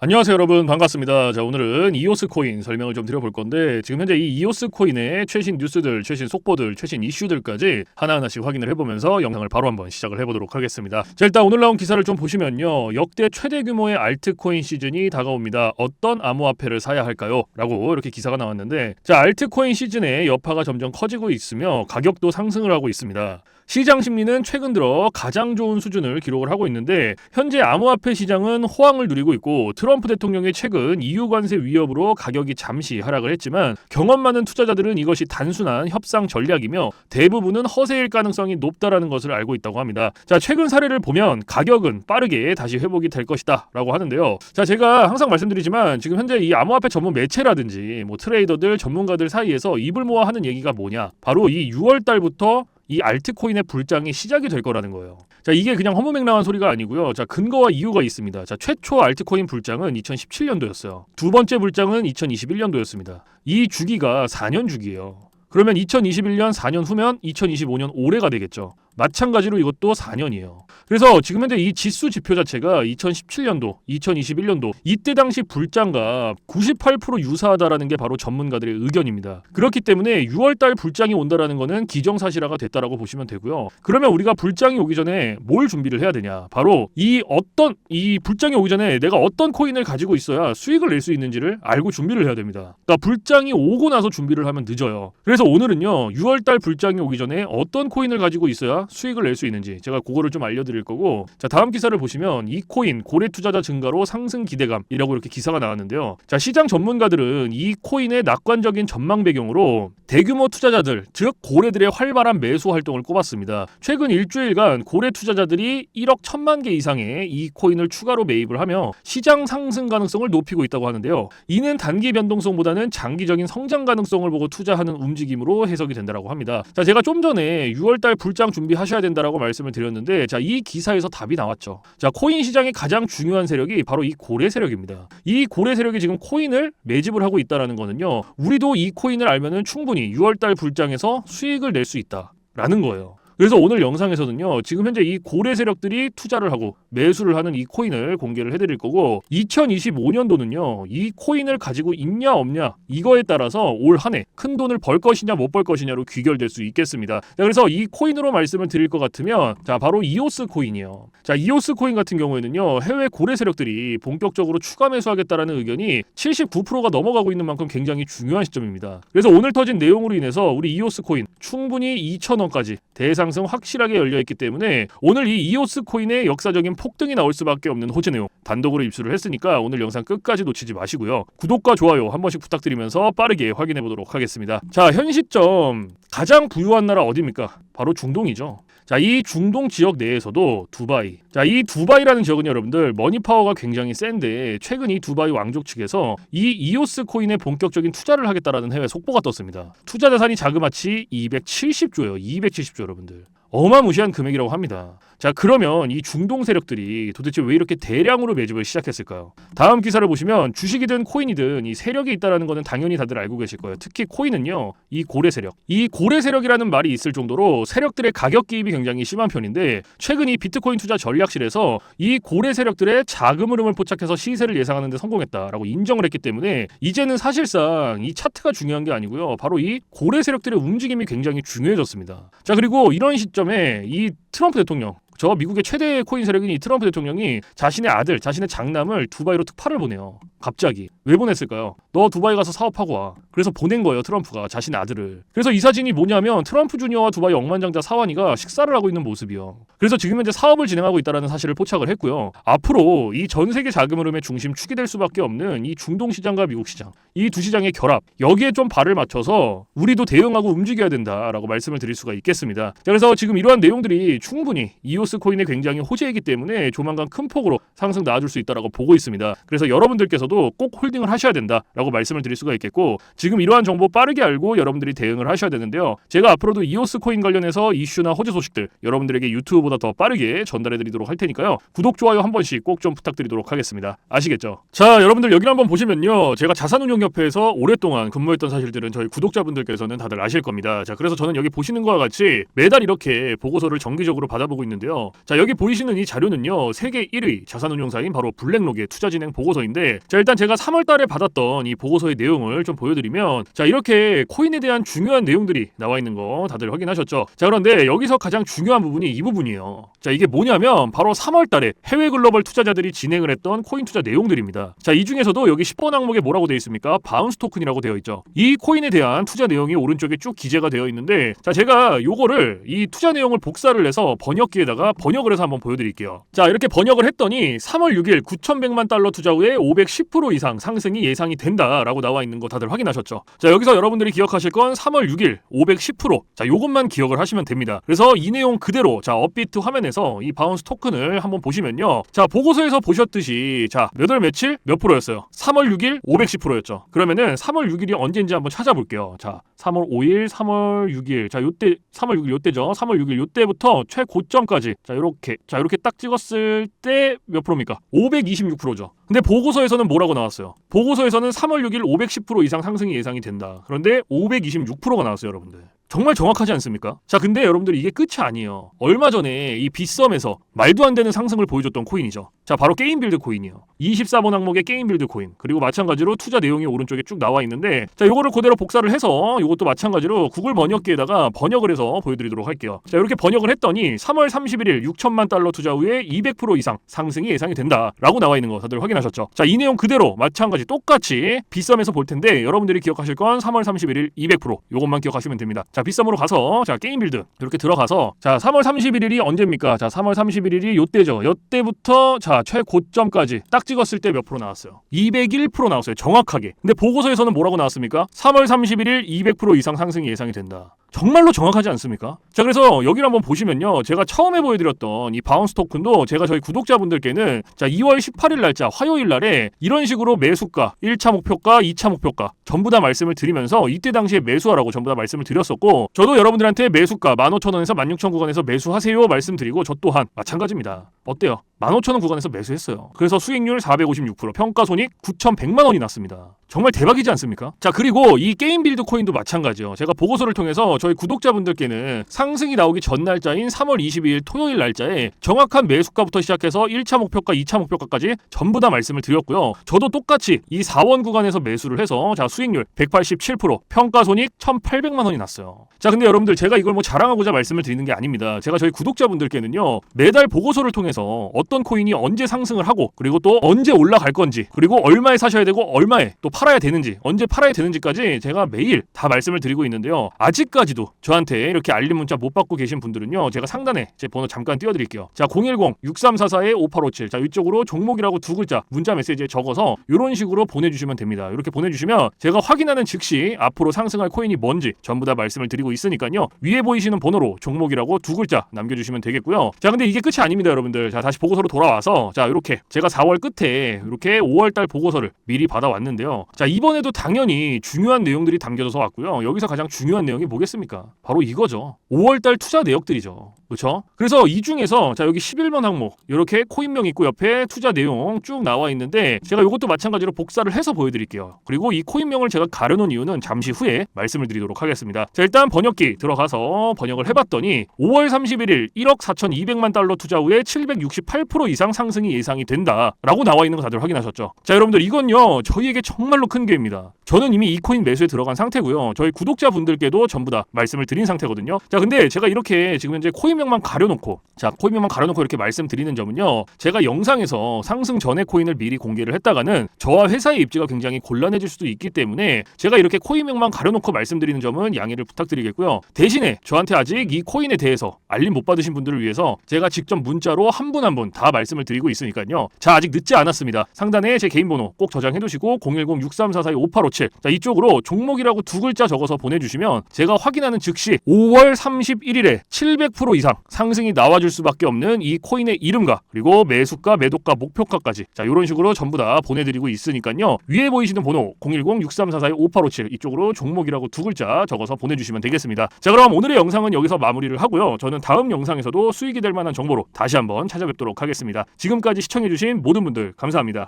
안녕하세요 여러분 반갑습니다. 자 오늘은 이오스 코인 설명을 좀 드려볼 건데 지금 현재 이 이오스 코인의 최신 뉴스들, 최신 속보들, 최신 이슈들까지 하나하나씩 확인을 해보면서 영상을 바로 한번 시작을 해보도록 하겠습니다. 자 일단 오늘 나온 기사를 좀 보시면요 역대 최대 규모의 알트코인 시즌이 다가옵니다. 어떤 암호화폐를 사야 할까요? 라고 이렇게 기사가 나왔는데 자 알트코인 시즌의 여파가 점점 커지고 있으며 가격도 상승을 하고 있습니다. 시장 심리는 최근 들어 가장 좋은 수준을 기록을 하고 있는데 현재 암호화폐 시장은 호황을 누리고 있고 트럼프 대통령의 최근 EU 관세 위협으로 가격이 잠시 하락을 했지만 경험 많은 투자자들은 이것이 단순한 협상 전략이며 대부분은 허세일 가능성이 높다라는 것을 알고 있다고 합니다. 자, 최근 사례를 보면 가격은 빠르게 다시 회복이 될 것이다라고 하는데요. 자, 제가 항상 말씀드리지만 지금 현재 이 암호화폐 전문 매체라든지 뭐 트레이더들 전문가들 사이에서 입을 모아 하는 얘기가 뭐냐? 바로 이 6월 달부터 이 알트코인의 불장이 시작이 될 거라는 거예요. 자, 이게 그냥 허무맹랑한 소리가 아니고요. 자, 근거와 이유가 있습니다. 자, 최초 알트코인 불장은 2017년도였어요. 두 번째 불장은 2021년도였습니다. 이 주기가 4년 주기예요. 그러면 2021년 4년 후면 2025년 올해가 되겠죠. 마찬가지로 이것도 4년이에요. 그래서 지금 현재 이 지수 지표 자체가 2017년도, 2021년도 이때 당시 불장과 98% 유사하다라는 게 바로 전문가들의 의견입니다. 그렇기 때문에 6월달 불장이 온다라는 거는 기정사실화가 됐다라고 보시면 되고요. 그러면 우리가 불장이 오기 전에 뭘 준비를 해야 되냐? 바로 이 어떤 이 불장이 오기 전에 내가 어떤 코인을 가지고 있어야 수익을 낼 수 있는지를 알고 준비를 해야 됩니다. 그러니까 불장이 오고 나서 준비를 하면 늦어요. 그래서 오늘은요 6월달 불장이 오기 전에 어떤 코인을 가지고 있어야 수익을 낼 수 있는지 제가 그거를 좀 알려드릴 거고 자 다음 기사를 보시면 이 코인 고래 투자자 증가로 상승 기대감이라고 이렇게 기사가 나왔는데요. 자 시장 전문가들은 이 코인의 낙관적인 전망 배경으로 대규모 투자자들 즉 고래들의 활발한 매수 활동을 꼽았습니다. 최근 일주일간 고래 투자자들이 1억 1천만 개 이상의 이 코인을 추가로 매입을 하며 시장 상승 가능성을 높이고 있다고 하는데요. 이는 단기 변동성보다는 장기적인 성장 가능성을 보고 투자하는 움직임으로 해석이 된다라고 합니다. 자 제가 좀 전에 6월달 불장 준비 하셔야 된다라고 말씀을 드렸는데 자 이 기사에서 답이 나왔죠. 자 코인 시장의 가장 중요한 세력이 바로 이 고래 세력입니다. 이 고래 세력이 지금 코인을 매집을 하고 있다라는 거는요. 우리도 이 코인을 알면은 충분히 6월달 불장에서 수익을 낼 수 있다라는 거예요. 그래서 오늘 영상에서는요, 지금 현재 이 고래 세력들이 투자를 하고 매수를 하는 이 코인을 공개를 해드릴 거고, 2025년도는요, 이 코인을 가지고 있냐 없냐 이거에 따라서 올 한 해 큰 돈을 벌 것이냐 못 벌 것이냐로 귀결될 수 있겠습니다. 자, 그래서 이 코인으로 말씀을 드릴 것 같으면, 자 바로 이오스 코인이요. 자 이오스 코인 같은 경우에는요, 해외 고래 세력들이 본격적으로 추가 매수하겠다라는 의견이 79%가 넘어가고 있는 만큼 굉장히 중요한 시점입니다. 그래서 오늘 터진 내용으로 인해서 우리 이오스 코인 충분히 2,000원까지 대상 승 확실하게 열려 있기 때문에 오늘 이 이오스 코인의 역사적인 폭등이 나올 수밖에 없는 호재 내용 단독으로 입수를 했으니까 오늘 영상 끝까지 놓치지 마시고요. 구독과 좋아요 한 번씩 부탁드리면서 빠르게 확인해 보도록 하겠습니다. 자, 현 시점 가장 부유한 나라 어디입니까? 바로 중동이죠. 자, 이 중동 지역 내에서도 두바이. 자, 이 두바이라는 지역은 여러분들 머니 파워가 굉장히 센데 최근 이 두바이 왕족 측에서 이 이오스 코인에 본격적인 투자를 하겠다라는 해외 속보가 떴습니다. 투자 자산이 자그마치 270조예요. 270조 여러분들. 어마무시한 금액이라고 합니다. 자, 그러면 이 중동 세력들이 도대체 왜 이렇게 대량으로 매집을 시작했을까요? 다음 기사를 보시면 주식이든 코인이든 이 세력이 있다라는 거는 당연히 다들 알고 계실 거예요. 특히 코인은요, 이 고래 세력. 이 고래 세력이라는 말이 있을 정도로 세력들의 가격 기입이 굉장히 심한 편인데 최근 이 비트코인 투자 전략실에서 이 고래 세력들의 자금 흐름을 포착해서 시세를 예상하는 데 성공했다라고 인정을 했기 때문에 이제는 사실상 이 차트가 중요한 게 아니고요. 바로 이 고래 세력들의 움직임이 굉장히 중요해졌습니다. 자, 그리고 이런 시점 에 이 트럼프 대통령 저 미국의 최대 코인 세력인 이 트럼프 대통령이 자신의 아들, 자신의 장남을 두바이로 특파를 보내요. 갑자기 왜 보냈을까요? 너 두바이 가서 사업하고 와. 그래서 보낸 거예요 트럼프가 자신의 아들을. 그래서 이 사진이 뭐냐면 트럼프 주니어와 두바이 억만장자 사원이가 식사를 하고 있는 모습이요. 그래서 지금 현재 사업을 진행하고 있다는 사실을 포착을 했고요. 앞으로 이 전 세계 자금 흐름의 중심 축이 될 수밖에 없는 이 중동 시장과 미국 시장 이 두 시장의 결합 여기에 좀 발을 맞춰서 우리도 대응하고 움직여야 된다라고 말씀을 드릴 수가 있겠습니다. 자, 그래서 지금 이러한 내용들이 충분히 이오스 코인에 굉장히 호재이기 때문에 조만간 큰 폭으로 상승 나와줄 수 있다라고 보고 있습니다. 그래서 여러분들께서도 꼭 홀딩을 하셔야 된다라고 말씀을 드릴 수가 있겠고 지금 이러한 정보 빠르게 알고 여러분들이 대응을 하셔야 되는데요. 제가 앞으로도 이오스 코인 관련해서 이슈나 호재 소식들 여러분들에게 유튜브보다 더 빠르게 전달해 드리도록 할 테니까요. 구독 좋아요 한 번씩 꼭 좀 부탁드리도록 하겠습니다. 아시겠죠? 자, 여러분들 여기를 한번 보시면요. 제가 자산운용 협회에서 오랫동안 근무했던 사실들은 저희 구독자분들께서는 다들 아실 겁니다. 자, 그래서 저는 여기 보시는 것과 같이 매달 이렇게 보고서를 정기적으로 받아보고 있는데요. 자, 여기 보이시는 이 자료는요. 세계 1위 자산운용사인 바로 블랙록의 투자 진행 보고서인데 자, 일단 제가 3월 달에 받았던 이 보고서의 내용을 좀 보여드리면 자, 이렇게 코인에 대한 중요한 내용들이 나와 있는 거 다들 확인하셨죠? 자, 그런데 여기서 가장 중요한 부분이 이 부분이에요. 자, 이게 뭐냐면 바로 3월 달에 해외 글로벌 투자자들이 진행을 했던 코인 투자 내용들입니다. 자, 이 중에서도 여기 10번 항목에 뭐라고 되어 있습 니까? 바운스 토큰이라고 되어 있죠. 이 코인에 대한 투자 내용이 오른쪽에 쭉 기재가 되어 있는데 자, 제가 요거를 이 투자 내용을 복사를 해서 번역기에다가 번역을 해서 한번 보여드릴게요. 자, 이렇게 번역을 했더니 3월 6일 9,100만 달러 투자 후에 510% 이상 상승이 예상이 된다라고 나와 있는 거 다들 확인하셨죠? 자, 여기서 여러분들이 기억하실 건 3월 6일 510%. 자, 요것만 기억을 하시면 됩니다. 그래서 이 내용 그대로 자, 업비트 화면에서 이 바운스 토큰을 한번 보시면요. 자, 보고서에서 보셨듯이 자, 몇월 며칠 몇 프로였어요? 3월 6일 510%였죠. 그러면은 3월 6일이 언제인지 한번 찾아볼게요. 자, 3월 5일, 3월 6일. 자, 요때 3월 6일 요때죠. 3월 6일 요때부터 최고점까지. 자, 요렇게. 자, 이렇게 딱 찍었을 때 몇 프로입니까? 526%죠. 근데 보고서에서는 뭐라고 나왔어요? 보고서에서는 3월 6일 510% 이상 상승이 예상이 된다. 그런데 526%가 나왔어요, 여러분들. 정말 정확하지 않습니까? 자, 근데 여러분들 이게 끝이 아니에요. 얼마 전에 이 빗썸에서 말도 안 되는 상승을 보여줬던 코인이죠. 자, 바로 게임 빌드 코인이요. 24번 항목의 게임 빌드 코인. 그리고 마찬가지로 투자 내용이 오른쪽에 쭉 나와 있는데 자, 요거를 그대로 복사를 해서 이것도 마찬가지로 구글 번역기에다가 번역을 해서 보여드리도록 할게요. 자, 이렇게 번역을 했더니 3월 31일 6천만 달러 투자 후에 200% 이상 상승이 예상이 된다라고 나와 있는 거 다들 확인하셨죠? 자, 이 내용 그대로 마찬가지 똑같이 빗썸에서 볼 텐데 여러분들이 기억하실 건 3월 31일 200% 요것만 기억하시면 됩니다. 자, 빗썸으로 가서 자, 게임 빌드 이렇게 들어가서 자, 3월 31일이 언제입니까? 자, 3월 31일이 요때죠. 요때부터 자, 최고점까지 딱 찍었을 때 몇 프로 나왔어요? 201% 나왔어요. 정확하게. 근데 보고서에서는 뭐라고 나왔습니까? 3월 31일 200% 이상 상승이 예상이 된다. 정말로 정확하지 않습니까? 자 그래서 여기를 한번 보시면요 제가 처음에 보여드렸던 이 바운스 토큰도 제가 저희 구독자분들께는 자 2월 18일 날짜 화요일 날에 이런 식으로 매수가 1차 목표가 2차 목표가 전부 다 말씀을 드리면서 이때 당시에 매수하라고 전부 다 말씀을 드렸었고 저도 여러분들한테 매수가 15,000원에서 16,000 구간에서 매수하세요 말씀드리고 저 또한 마찬가지입니다 어때요? 15,000원 구간에서 매수했어요. 그래서 수익률 456%, 평가 손익 9,100만 원이 났습니다. 정말 대박이지 않습니까? 자, 그리고 이 게임 빌드 코인도 마찬가지요. 제가 보고서를 통해서 저희 구독자분들께는 상승이 나오기 전 날짜인 3월 22일 토요일 날짜에 정확한 매수가부터 시작해서 1차 목표가, 2차 목표가까지 전부 다 말씀을 드렸고요. 저도 똑같이 이 4원 구간에서 매수를 해서 자, 수익률 187%, 평가 손익 1,800만 원이 났어요. 자, 근데 여러분들 제가 이걸 뭐 자랑하고자 말씀을 드리는 게 아닙니다. 제가 저희 구독자분들께는요. 매달 보고서를 통해서 어떤 코인이 언제 상승을 하고 그리고 또 언제 올라갈 건지 그리고 얼마에 사셔야 되고 얼마에 또 팔아야 되는지 언제 팔아야 되는지까지 제가 매일 다 말씀을 드리고 있는데요. 아직까지 도 저한테 이렇게 알림 문자 못 받고 계신 분들은요. 제가 상단에 제 번호 잠깐 띄워드릴게요. 자 010-6344-5857. 자 이쪽으로 종목이라고 두 글자 문자 메시지에 적어서 이런 식으로 보내주시면 됩니다. 이렇게 보내주시면 제가 확인하는 즉시 앞으로 상승할 코인이 뭔지 전부 다 말씀을 드리고 있으니까요. 위에 보이시는 번호로 종목이라고 두 글자 남겨주시면 되겠고요. 자 근데 이게 끝이 아닙니다 여러분들. 자 다시 보고서로 돌아와서 자 이렇게 제가 4월 끝에 이렇게 5월 달 보고서를 미리 받아왔는데요. 자 이번에도 당연히 중요한 내용들이 담겨져서 왔고요. 여기서 가장 중요한 내용이 뭐겠습니까? 바로 이거죠. 5월 달 투자 내역들이죠. 그렇죠? 그래서 이 중에서 자 여기 11번 항목 이렇게 코인명 있고 옆에 투자 내용 쭉 나와 있는데 제가 이것도 마찬가지로 복사를 해서 보여드릴게요. 그리고 이 코인명을 제가 가려놓은 이유는 잠시 후에 말씀을 드리도록 하겠습니다. 자 일단 번역기 들어가서 번역을 해봤더니 5월 31일 1억 4,200만 달러 투자 후에 768% 이상 상승이 예상이 된다라고 나와 있는 거 다들 확인하셨죠? 자 여러분들 이건요 저희에게 정말로 큰 기회입니다. 저는 이미 이 코인 매수에 들어간 상태고요. 저희 구독자분들께도 전부 다 말씀을 드린 상태거든요. 자 근데 제가 이렇게 지금 현재 코인명만 가려놓고 자 코인명만 가려놓고 이렇게 말씀드리는 점은요. 제가 영상에서 상승 전에 코인을 미리 공개를 했다가는 저와 회사의 입지가 굉장히 곤란해질 수도 있기 때문에 제가 이렇게 코인명만 가려놓고 말씀드리는 점은 양해를 부탁드리겠고요. 대신에 저한테 아직 이 코인에 대해서 알림 못 받으신 분들을 위해서 제가 직접 문자로 한 분 한 분 다 말씀을 드리고 있으니까요. 자 아직 늦지 않았습니다. 상단에 제 개인 번호 꼭 저장해 두시고 010-6344-5857 자 이쪽으로 종목이라고 두 글자 적어서 보내주시면 제가 확인 확인하는 즉시 5월 31일에 700% 이상 상승이 나와줄 수밖에 없는 이 코인의 이름과 그리고 매수가, 매도가, 목표가까지 자 이런 식으로 전부 다 보내드리고 있으니까요. 위에 보이시는 번호 010-6344-5857 이쪽으로 종목이라고 두 글자 적어서 보내주시면 되겠습니다. 자 그럼 오늘의 영상은 여기서 마무리를 하고요. 저는 다음 영상에서도 수익이 될 만한 정보로 다시 한번 찾아뵙도록 하겠습니다. 지금까지 시청해주신 모든 분들 감사합니다.